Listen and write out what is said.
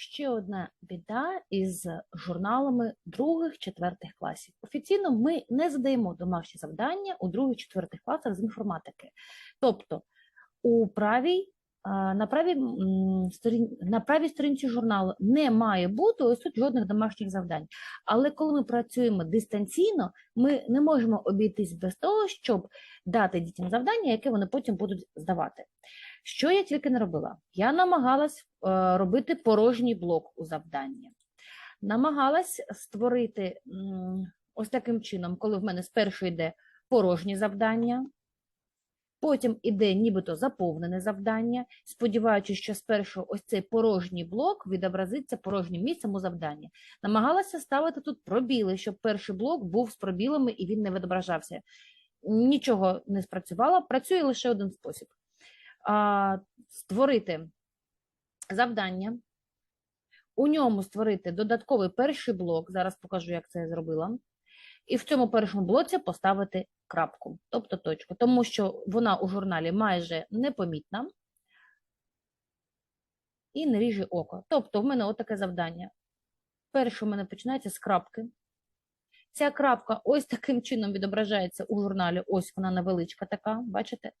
ще одна біда із журналами других, четвертих класів. Офіційно ми не задаємо домашні завдання у других, четвертих класах з інформатики. Тобто у правій, на правій, на правій сторінці журналу не має бути ось тут жодних домашніх завдань. Але коли ми працюємо дистанційно, ми не можемо обійтись без того, щоб дати дітям завдання, яке вони потім будуть здавати. Що я тільки не робила? Я намагалась е, робити порожній блок у завданні. Намагалась створити ось таким чином, коли в мене спершу йде порожнє завдання, потім іде нібито заповнене завдання, сподіваючись, що спершу ось цей порожній блок відобразиться порожнім місцем у завданні. Намагалася ставити тут пробіли, щоб перший блок був з пробілами і він не відображався. Нічого не спрацювало, працює лише один спосіб а, створити завдання, у ньому створити додатковий перший блок. Зараз покажу, як це я зробила. І в цьому першому блоці поставити крапку, тобто точку, тому що вона у журналі майже непомітна і не ріже око. Тобто, в мене отаке завдання. Перше у мене починається з крапки. Ця крапка ось таким чином відображається у журналі. Ось вона невеличка така, бачите?